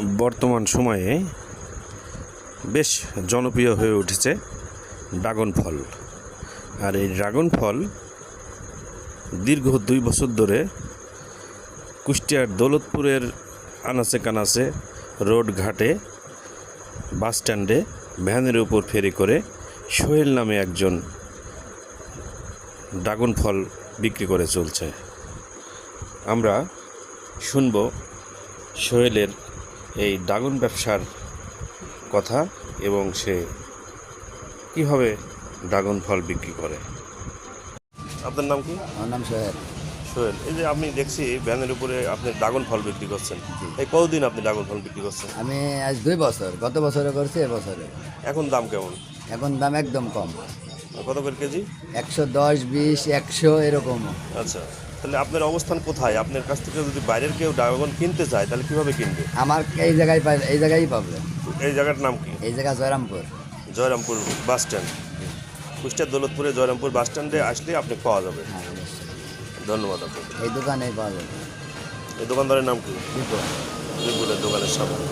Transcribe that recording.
বর্তমান সময়ে বেশ জনপ্রিয় হয়ে উঠেছে ড্রাগন ফল আর এই ড্রাগন ফল দীর্ঘ দুই বছর ধরে কুষ্টিয়ার দৌলতপুরের আনাচে কানাচে রোড ঘাটে বাস স্ট্যান্ডে ভ্যানের উপর ফেরি করে সোহেল নামে একজন ড্রাগন ফল বিক্রি করে চলছে। আমরা শুনব সোহেলের এই ড্রাগন ব্যবসার কথা এবং সে কীভাবে ড্রাগন ফল বিক্রি করে? আপনার নাম কি? আমার নাম সোহেল। সোহেল এই যে আপনি দেখছি ভ্যানের উপরে আপনি ড্রাগন ফল বিক্রি করছেন। এই কতদিন আপনি ড্রাগন ফল বিক্রি করছেন? আমি আজ দুই বছর গত বছরে করছি এবছরে এখন দাম কেমন? এখন দাম একদম কম। কত করে কেজি? একশো দশ বিশ একশো এরকম। আচ্ছা তাহলে আপনার অবস্থান কোথায়? আপনার কাছ থেকে যদি বাইরের কেউ ড্রাগন কিনতে চায় তাহলে কীভাবে কিনবে? আমার এই জায়গায় এই জায়গায় পাবে। এই জায়গার নাম কি? এই জায়গা জয়রামপুর। Jayrampur bus stand. কুষ্টিয়ার দৌলতপুরে জয়রামপুর বাস স্ট্যান্ডে আসলে আপনি পাওয়া যাবে। হ্যাঁ ধন্যবাদ আপনাকে। এই দোকানেই পাওয়া যাবে। এই দোকানদারের নাম কি? বিপুল বিপুলের দোকানের সামনে।